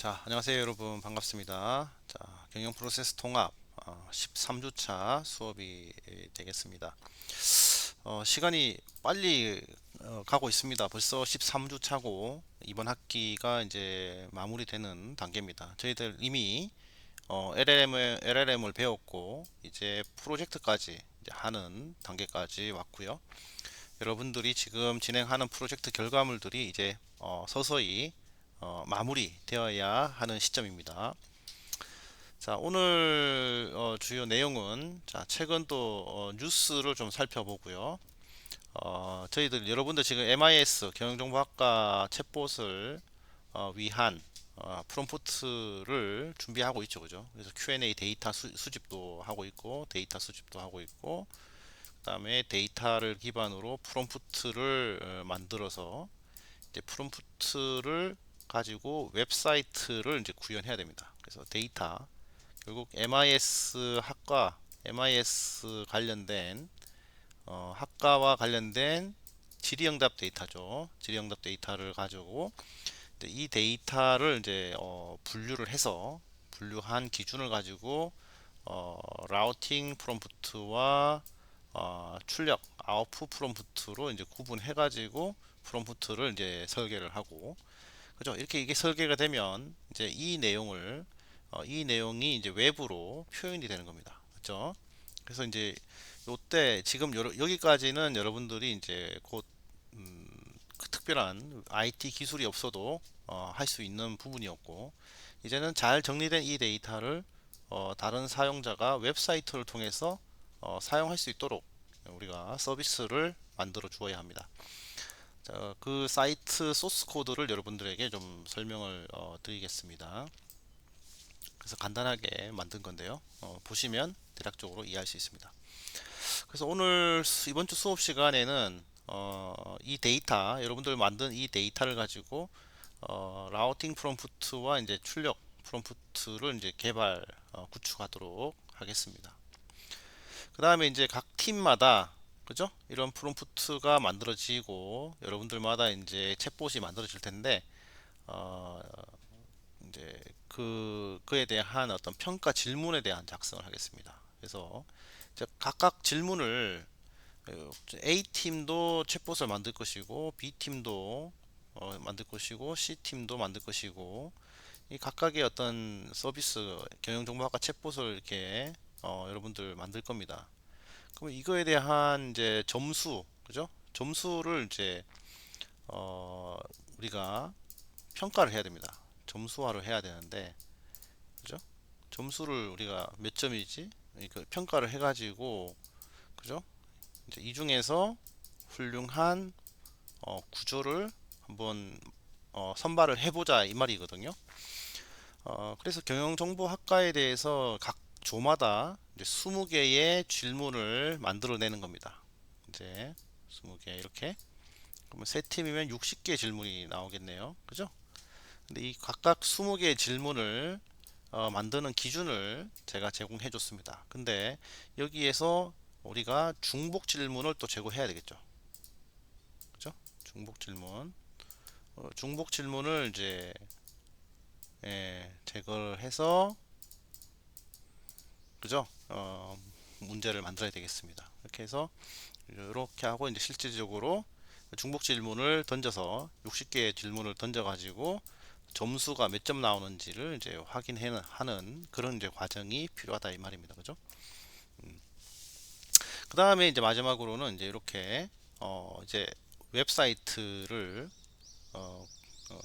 자, 안녕하세요 여러분 반갑습니다. 자, 경영 프로세스 통합 어, 13주차 수업이 되겠습니다. 어, 시간이 빨리 어, 가고 있습니다. 벌써 13주 차고 이번 학기가 이제 마무리되는 단계입니다. 저희들 이미 어, LLM을, LLM을 배웠고 이제 프로젝트까지 이제 하는 단계까지 왔고요. 여러분들이 지금 진행하는 프로젝트 결과물들이 이제 어, 서서히 어, 마무리되어야 하는 시점입니다. 자, 오늘 어, 주요 내용은 자, 최근 또 어, 뉴스를 좀 살펴보고요. 어, 저희들 여러분들 지금 MIS 경영정보학과 챗봇을 어, 위한 어, 프롬프트를 준비하고 있죠, 그죠? 그래서 Q&A 데이터 수, 수집도 하고 있고 데이터 수집도 하고 있고 그다음에 데이터를 기반으로 프롬프트를 어, 만들어서 이제 프롬프트를 가지고 웹사이트를 이제 구현해야 됩니다. 그래서 데이터 결국 MIS 학과 MIS 관련된 어, 학과와 관련된 질의응답 데이터죠. 질의응답 데이터를 가지고 이 데이터를 이제 어, 분류를 해서 분류한 기준을 가지고 어, 라우팅 프롬프트와 어, 출력 아웃풋 프롬프트로 이제 구분해 가지고 프롬프트를 이제 설계를 하고 그죠? 이렇게 이게 설계가 되면 이제 이 내용을 어, 이 내용이 이제 외부로 표현이 되는 겁니다. 그죠? 그래서 이제 요때 지금 여러, 여기까지는 여러분들이 이제 곧 음, 그 특별한 IT 기술이 없어도 어, 할 수 있는 부분이었고 이제는 잘 정리된 이 데이터를 어, 다른 사용자가 웹사이트를 통해서 어, 사용할 수 있도록 우리가 서비스를 만들어 주어야 합니다. 자, 그 사이트 소스 코드를 여러분들에게 좀 설명을 어, 드리겠습니다. 그래서 간단하게 만든 건데요. 어, 보시면 대략적으로 이해할 수 있습니다. 그래서 오늘 수- 이번 주 수업 시간에는 어, 이 데이터 여러분들 만든 이 데이터를 가지고 어, 라우팅 프롬프트와 이제 출력 프롬프트를 이제 개발 어, 구축하도록 하겠습니다. 그 다음에 이제 각 팀마다 그죠? 이런 프롬프트가 만들어지고 여러분들마다 이제 챗봇이 만들어질 텐데 어, 이제 그 그에 대한 어떤 평가 질문에 대한 작성을 하겠습니다. 그래서 각각 질문을 어, A 팀도 챗봇을 만들 것이고 B 팀도 어, 만들 것이고 C 팀도 만들 것이고 이 각각의 어떤 서비스 경영정보학과 챗봇을 이렇게 어, 여러분들 만들 겁니다. 그럼 이거에 대한 이제 점수, 그죠? 점수를 이제 어 우리가 평가를 해야 됩니다. 점수화를 해야 되는데, 그죠? 점수를 우리가 몇 점이지? 이거 평가를 해가지고, 그죠? 이제 이 중에서 훌륭한 어, 구조를 한번 어, 선발을 해보자 이 말이거든요. 어, 그래서 경영정보학과에 대해서 각 조마다 이제 20개의 질문을 만들어내는 겁니다. 이제 20개 이렇게 그러면 세 팀이면 60개 질문이 나오겠네요. 그죠? 근데 이 각각 20개의 질문을 어, 만드는 기준을 제가 제공해 줬습니다. 근데 여기에서 우리가 중복 질문을 또 제공해야 되겠죠. 그죠? 중복 질문. 어, 중복 질문을 이제 예, 제거를 해서 그죠? 어, 문제를 만들어야 되겠습니다. 이렇게 해서 이렇게 하고 이제 실질적으로 중복 질문을 던져서 60개의 질문을 던져 가지고 점수가 몇 점 나오는지를 이제 확인하는 그런 이제 과정이 필요하다 이 말입니다. 그죠? 그 다음에 이제 마지막으로는 이제 이렇게 어 이제 웹사이트를 어, 어,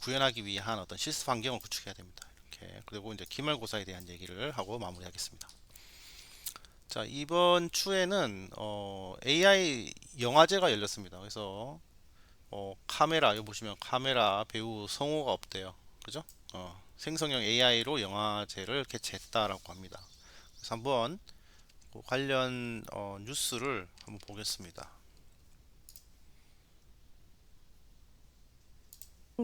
구현하기 위한 어떤 실습 환경을 구축해야 됩니다. 이렇게 그리고 이제 기말고사에 대한 얘기를 하고 마무리하겠습니다. 자 이번 주에는 어, AI 영화제가 열렸습니다. 그래서 어, 카메라 여기 보시면 카메라 배우 성우가 없대요. 그죠? 어, 생성형 AI로 영화제를 개최했다라고 합니다. 그래서 한번 그 관련 어, 뉴스를 한번 보겠습니다.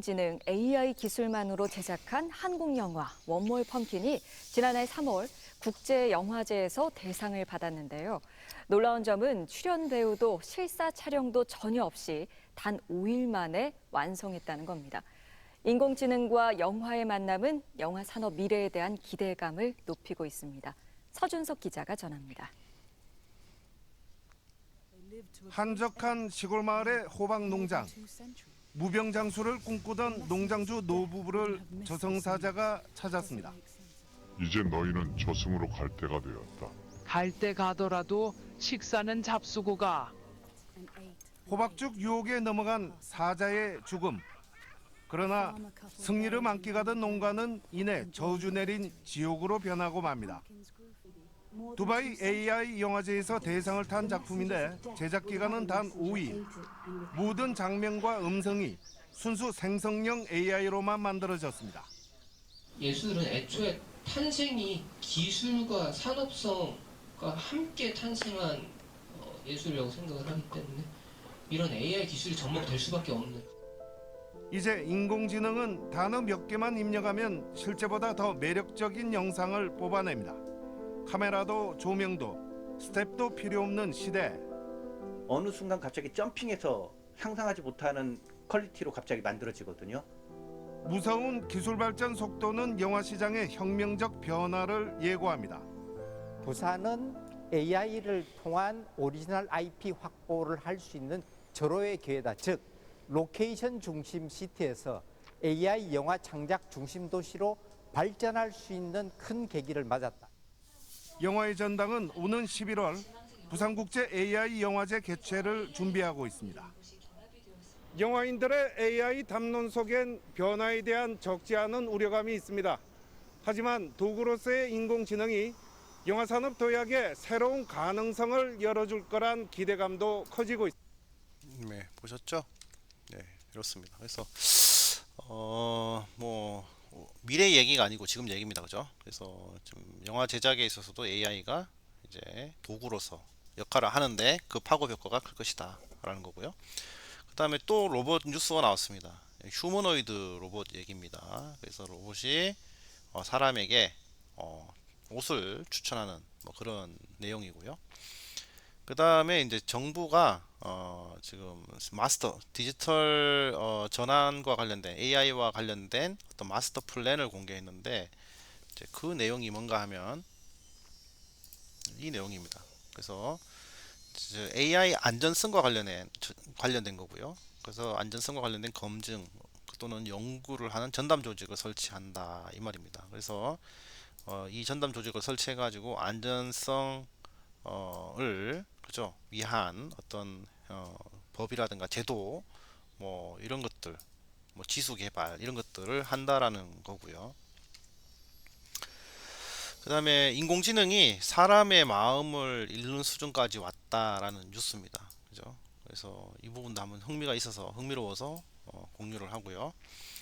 지능 AI 기술만으로 제작한 한국 영화 원몰 펌킨이 지난해 3월 국제 영화제에서 대상을 받았는데요. 놀라운 점은 출연 배우도 실사 촬영도 전혀 없이 단 5일 만에 완성했다는 겁니다. 인공지능과 영화의 만남은 영화 산업 미래에 대한 기대감을 높이고 있습니다. 서준석 기자가 전합니다. 한적한 시골 마을의 호박 농장. 무병장수를 꿈꾸던 농장주 노부부를 저승사자가 찾았습니다. 이제 너희는 저승으로 갈 때가 되었다. 갈 때 가더라도 식사는 잡수고 가. 호박죽 유혹에 넘어간 사자의 죽음. 그러나 승리를 만끽하던 농가는 이내 저주 내린 지옥으로 변하고 맙니다. 두바이 AI 영화제에서 대상을 탄 작품인데 제작 기간은 단 5일. 모든 장면과 음성이 순수 생성형 AI로만 만들어졌습니다. 예술은 애초에 탄생이 기술과 산업성과 함께 탄생한 어, 예술이라고 생각을 하기 때문에 이런 AI 기술이 접목될 수밖에 없는 이제 인공지능은 단어 몇 개만 입력하면 실제보다 더 매력적인 영상을 뽑아냅니다. 카메라도 조명도 스텝도 필요 없는 시대. 어느 순간 갑자기 점핑해서 상상하지 못하는 퀄리티로 갑자기 만들어지거든요. 무서운 기술 발전 속도는 영화 시장의 혁명적 변화를 예고합니다. 부산은 AI를 통한 오리지널 IP 확보를 할 수 있는 절호의 기회다. 즉 로케이션 중심 시티에서 AI 영화 창작 중심 도시로 발전할 수 있는 큰 계기를 맞았다. 영화의 전당은 오는 11월 부산국제 AI 영화제 개최를 준비하고 있습니다. 영화인들의 AI 담론 속엔 변화에 대한 적지 않은 우려감이 있습니다. 하지만 도구로서의 인공지능이 영화 산업 도약에 새로운 가능성을 열어줄 거란 기대감도 커지고 있습니다. 네, 보셨죠? 네, 이렇습니다. 그래서 어 뭐 미래 얘기가 아니고 지금 얘기입니다, 그죠? 그래서 좀 영화 제작에 있어서도 AI가 이제 도구로서 역할을 하는데 그 파급 효과가 클 것이다 라는 거고요. 그 다음에 또 로봇 뉴스가 나왔습니다. 휴머노이드 로봇 얘기입니다. 그래서 로봇이 어, 사람에게 어, 옷을 추천하는 뭐 그런 내용이고요. 그 다음에 이제 정부가 어 지금 마스터 디지털 어 전환과 관련된 AI와 관련된 어떤 마스터 플랜을 공개했는데 이제 그 내용이 뭔가 하면 이 내용입니다. 그래서 AI 안전성과 관련된 관련된 거고요. 그래서 안전성과 관련된 검증 또는 연구를 하는 전담 조직을 설치한다 이 말입니다. 그래서 어, 이 전담 조직을 설치해 가지고 안전성 어를 그죠 위한 어떤 어, 법이라든가 제도 뭐 이런 것들 뭐 지수 개발 이런 것들을 한다라는 거고요. 그 다음에 인공지능이 사람의 마음을 읽는 수준까지 왔다라는 뉴스입니다. 그죠? 그래서 이 부분도 한번 흥미가 있어서 흥미로워서 어, 공유를 하고요.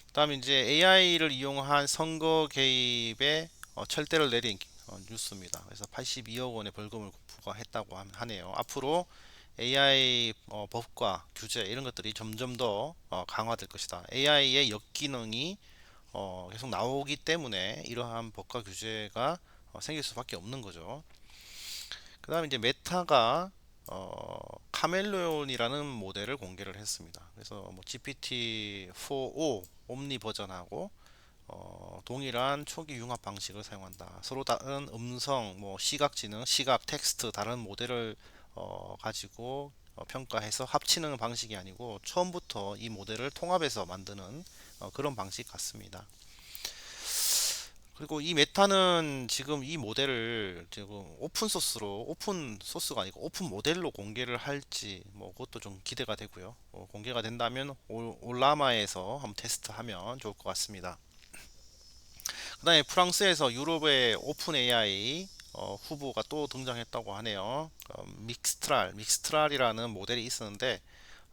그 다음에 이제 AI를 이용한 선거 개입에 어, 철대를 내린 어, 뉴스입니다. 그래서 82억 원의 벌금을 부과했다고 함- 하네요. 앞으로 AI 어, 법과 규제 이런 것들이 점점 더 어, 강화될 것이다. AI의 역기능이 어, 계속 나오기 때문에 이러한 법과 규제가 어, 생길 수밖에 없는 거죠. 그 다음에 이제 메타가 어, 카멜레온이라는 모델을 공개를 했습니다. 그래서 뭐 GPT-4o 옴니 버전하고 어, 동일한 초기 융합 방식을 사용한다. 서로 다른 음성, 뭐 시각 지능, 시각, 텍스트 다른 모델을 어, 가지고 어, 평가해서 합치는 방식이 아니고 처음부터 이 모델을 통합해서 만드는 어, 그런 방식 같습니다. 그리고 이 메타는 지금 이 모델을 지금 오픈 소스로 오픈 소스가 아니고 오픈 모델로 공개를 할지 뭐 그것도 좀 기대가 되고요. 어, 공개가 된다면 올- 올라마에서 한번 테스트하면 좋을 것 같습니다. 그다음에 프랑스에서 유럽의 오픈 AI 어, 후보가 또 등장했다고 하네요. 어, 믹스트랄, 믹스트랄이라는 모델이 있었는데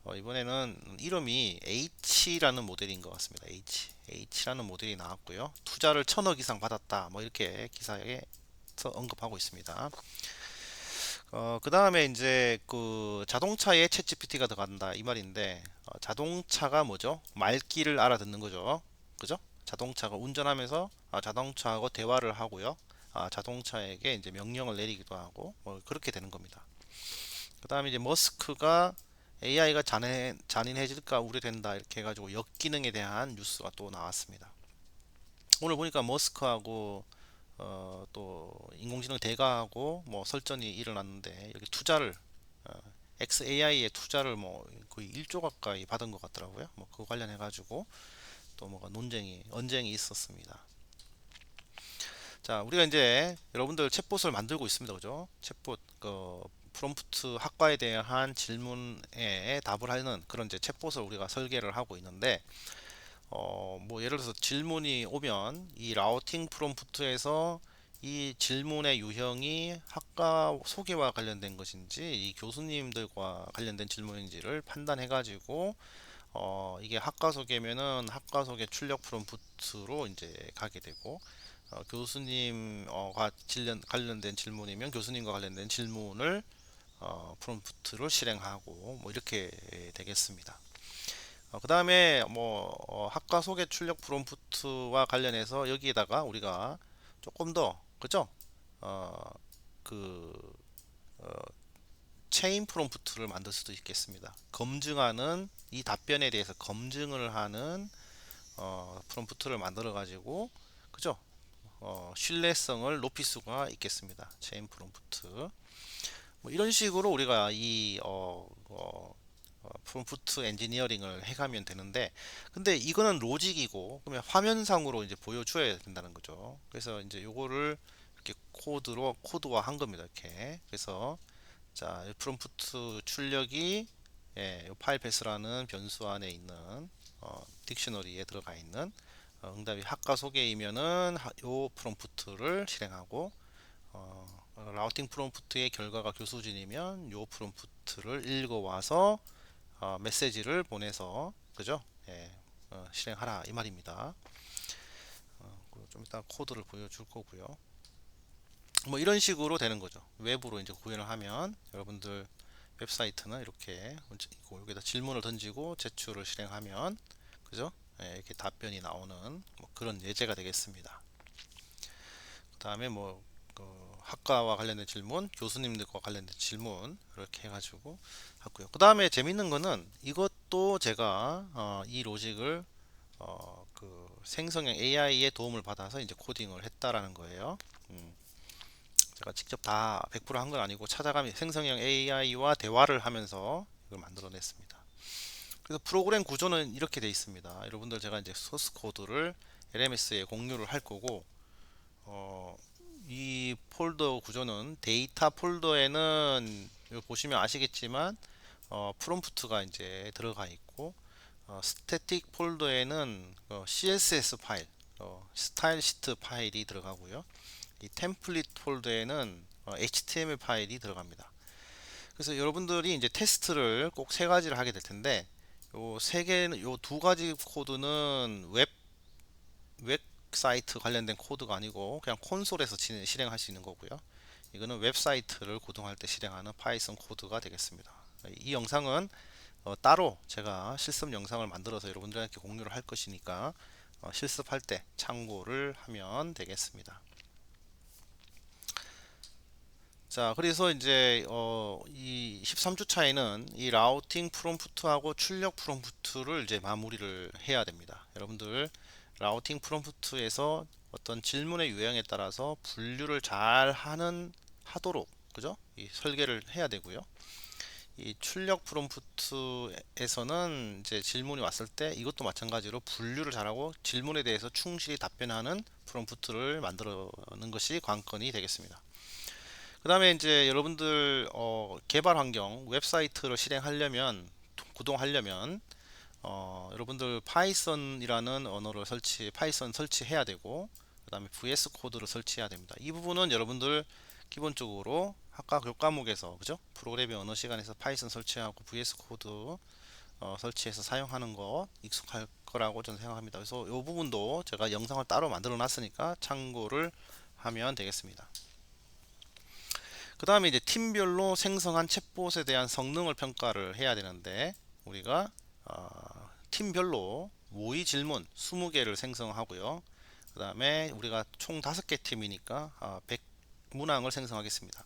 어, 이번에는 이름이 H라는 모델인 것 같습니다. H, H라는 모델이 나왔고요. 투자를 천억 이상 받았다. 뭐 이렇게 기사에서 언급하고 있습니다. 어, 그 다음에 이제 그 자동차에 챗 GPT가 들어간다 이 말인데 어, 자동차가 뭐죠? 말귀를 알아듣는 거죠. 그죠? 자동차가 운전하면서 아, 자동차하고 대화를 하고요. 아, 자동차에게 이제 명령을 내리기도 하고 뭐 그렇게 되는 겁니다. 그 다음에 이제 머스크가 AI가 잔해, 잔인해질까 우려된다 이렇게 해가지고 역기능에 대한 뉴스가 또 나왔습니다. 오늘 보니까 머스크하고 어, 또 인공지능 대가하고 뭐 설전이 일어났는데 여기 투자를 어, XAI에 투자를 뭐 거의 1조 가까이 받은 것 같더라고요. 뭐 그거 관련해 가지고 또 뭐가 논쟁이 언쟁이 있었습니다. 자, 우리가 이제 여러분들 챗봇을 만들고 있습니다. 그죠? 챗봇 그 프롬프트 학과에 대한 질문에 답을 하는 그런 이제 챗봇을 우리가 설계를 하고 있는데 어, 뭐 예를 들어서 질문이 오면 이 라우팅 프롬프트에서 이 질문의 유형이 학과 소개와 관련된 것인지 이 교수님들과 관련된 질문인지를 판단해 가지고 어, 이게 학과 소개면은 학과 소개 출력 프롬프트로 이제 가게 되고 어, 교수님과 관련, 관련된 질문이면 교수님과 관련된 질문을 어, 프롬프트를 실행하고 뭐 이렇게 되겠습니다. 어, 그 다음에 뭐 어, 학과 소개 출력 프롬프트와 관련해서 여기에다가 우리가 조금 더 그죠? 어 그 어, 체인 프롬프트를 만들 수도 있겠습니다. 검증하는 이 답변에 대해서 검증을 하는 어, 프롬프트를 만들어 가지고 그죠? 어, 신뢰성을 높일 수가 있겠습니다. 체인 프롬프트. 뭐 이런 식으로 우리가 이 어, 어, 어, 프롬프트 엔지니어링을 해가면 되는데 근데 이거는 로직이고 그러면 화면상으로 이제 보여줘야 된다는 거죠. 그래서 이제 요거를 이렇게 코드로 코드화 한 겁니다. 이렇게 그래서 자 프롬프트 출력이 예, 요 파일 패스라는 변수 안에 있는 어, 딕셔너리에 들어가 있는 어, 응답이 학과 소개이면은 하- 요 프롬프트를 실행하고 어, 어, 라우팅 프롬프트의 결과가 교수진이면 요 프롬프트를 읽어와서 어, 메시지를 보내서 그죠? 예, 어, 실행하라 이 말입니다. 어, 그좀 이따 코드를 보여줄 거고요. 뭐 이런 식으로 되는 거죠. 외부로 이제 구현을 하면 여러분들 웹사이트는 이렇게 여기다 질문을 던지고 제출을 실행하면 그죠? 예, 이렇게 답변이 나오는 뭐 그런 예제가 되겠습니다. 그 다음에 뭐 그 학과와 관련된 질문, 교수님들과 관련된 질문 이렇게 해가지고 하고요. 그 다음에 재밌는 거는 이것도 제가 어, 이 로직을 어, 그 생성형 AI의 도움을 받아서 이제 코딩을 했다라는 거예요. 음. 제가 직접 다 100%한 건 아니고 찾아가며 생성형 AI와 대화를 하면서 이걸 만들어냈습니다. 그래서 프로그램 구조는 이렇게 되어 있습니다. 여러분들 제가 이제 소스 코드를 LMS에 공유를 할 거고 어, 이 폴더 구조는 데이터 폴더에는 보시면 아시겠지만 어, 프롬프트가 이제 들어가 있고 어, 스태틱 폴더에는 어, CSS 파일, 어, 스타일 시트 파일이 들어가고요. 이 템플릿 폴더에는 어, HTML 파일이 들어갑니다. 그래서 여러분들이 이제 테스트를 꼭 세 가지를 하게 될 텐데 요 세 개는 요 두 가지 코드는 웹 웹 사이트 관련된 코드가 아니고 그냥 콘솔에서 진- 실행할 수 있는 거고요. 이거는 웹사이트를 구동할 때 실행하는 파이썬 코드가 되겠습니다. 이 영상은 어, 따로 제가 실습 영상을 만들어서 여러분들한테 공유를 할 것이니까 어, 실습할 때 참고를 하면 되겠습니다. 자, 그래서 이제 어, 이 13주 차에는 이 라우팅 프롬프트하고 출력 프롬프트를 이제 마무리를 해야 됩니다. 여러분들 라우팅 프롬프트에서 어떤 질문의 유형에 따라서 분류를 잘 하는 하도록 그죠? 이 설계를 해야 되고요. 이 출력 프롬프트에서는 이제 질문이 왔을 때 이것도 마찬가지로 분류를 잘하고 질문에 대해서 충실히 답변하는 프롬프트를 만들어는 것이 관건이 되겠습니다. 그 다음에 이제 여러분들 어, 개발 환경 웹사이트를 실행하려면 구동하려면 어, 여러분들 파이썬이라는 언어를 설치 파이썬 설치해야 되고 그 다음에 VS 코드를 설치해야 됩니다. 이 부분은 여러분들 기본적으로 학과 교과목에서 그죠? 프로그래밍 언어 시간에서 파이썬 설치하고 VS 코드 어, 설치해서 사용하는 거 익숙할 거라고 저는 생각합니다. 그래서 이 부분도 제가 영상을 따로 만들어 놨으니까 참고를 하면 되겠습니다. 그 다음에 이제 팀별로 생성한 챗봇에 대한 성능을 평가를 해야 되는데 우리가 어, 팀별로 모의 질문 20개를 생성하고요. 그 다음에 우리가 총 5개 팀이니까 어, 100문항을 생성하겠습니다.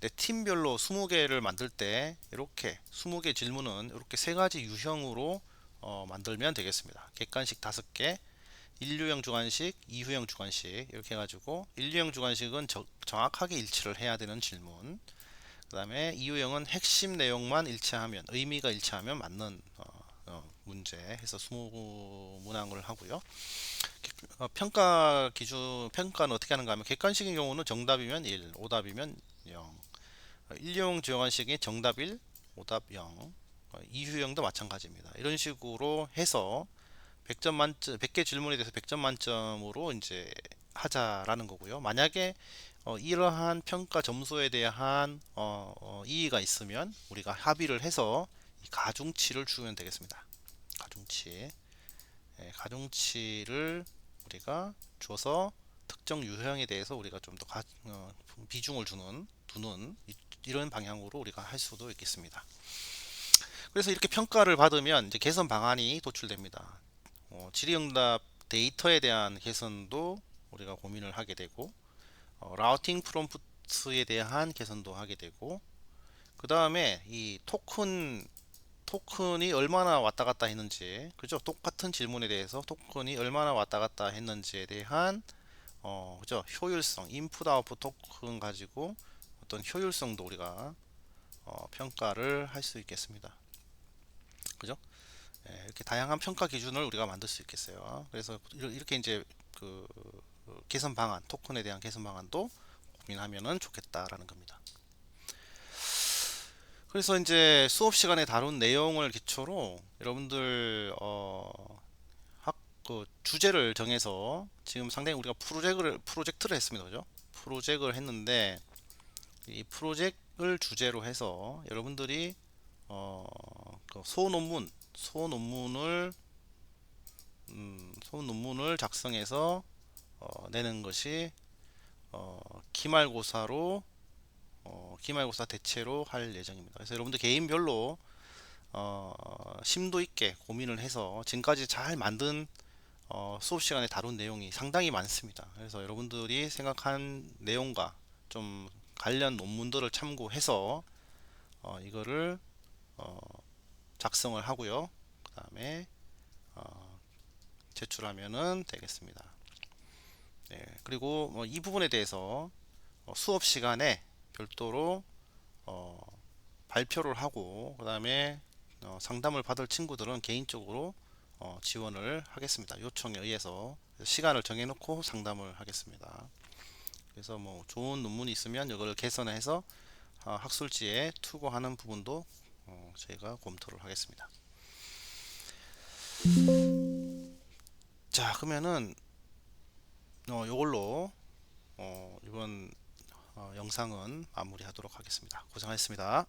내 팀별로 20개를 만들 때 이렇게 20개 질문은 이렇게 세 가지 유형으로 어, 만들면 되겠습니다. 객관식 5개, 1유형 주관식, 2유형 주관식 이렇게 해가지고 1유형 주관식은 저- 정확하게 일치를 해야 되는 질문. 그 다음에 2유형은 핵심 내용만 일치하면 의미가 일치하면 맞는 어, 어, 문제 해서 20문항을 하고요. 어, 평가 기준 평가는 어떻게 하는가 하면 객관식의 경우는 정답이면 1 오답이면 0 어, 1유형 주관식이 정답 1 오답 0 어, 2유형도 마찬가지입니다. 이런 식으로 해서 100점 만점 100개 질문에 대해서 100점 만점으로 이제 하자라는 거고요. 만약에 어, 이러한 평가 점수에 대한 어, 어, 이의가 있으면 우리가 합의를 해서 이 가중치를 주면 되겠습니다. 가중치. 예, 가중치를 우리가 줘서 특정 유형에 대해서 우리가 좀 더 어, 비중을 주는 두는 이- 이런 방향으로 우리가 할 수도 있겠습니다. 그래서 이렇게 평가를 받으면 이제 개선 방안이 도출됩니다. 어, 질의응답 데이터에 대한 개선도 우리가 고민을 하게 되고 어, 라우팅 프롬프트에 대한 개선도 하게 되고 그 다음에 이 토큰 토큰이 얼마나 왔다 갔다 했는지 그죠? 똑같은 질문에 대해서 토큰이 얼마나 왔다 갔다 했는지에 대한 어 그죠? 효율성 인풋 아웃풋 토큰 가지고 어떤 효율성도 우리가 어, 평가를 할 수 있겠습니다. 그죠? 예, 이렇게 다양한 평가 기준을 우리가 만들 수 있겠어요. 그래서 이렇게 이제 그 개선 방안, 토큰에 대한 개선 방안도 고민하면은 좋겠다라는 겁니다. 그래서 이제 수업 시간에 다룬 내용을 기초로 여러분들 어, 학, 그 주제를 정해서 지금 상당히 우리가 프로젝트를 프로젝트를 했습니다, 그죠? 프로젝트를 했는데 이 프로젝트를 주제로 해서 여러분들이 어, 그 소논문 소논문을 음, 소논문을 작성해서 어, 내는 것이 어, 기말고사로 어, 기말고사 대체로 할 예정입니다. 그래서 여러분들 개인별로 어, 심도 있게 고민을 해서 지금까지 잘 만든 어, 수업 시간에 다룬 내용이 상당히 많습니다. 그래서 여러분들이 생각한 내용과 좀 관련 논문들을 참고해서 어, 이거를 어, 작성을 하고요. 그 다음에 어, 제출하면은 되겠습니다. 네, 그리고 뭐 이 부분에 대해서 어, 수업 시간에 별도로 어, 발표를 하고 그 다음에 어, 상담을 받을 친구들은 개인적으로 어, 지원을 하겠습니다. 요청에 의해서 시간을 정해놓고 상담을 하겠습니다. 그래서 뭐 좋은 논문이 있으면 이걸 개선해서 어, 학술지에 투고하는 부분도 어, 저희가 검토를 하겠습니다. 자 그러면은 어, 이걸로 어, 이번 어, 영상은 마무리하도록 하겠습니다. 고생하셨습니다.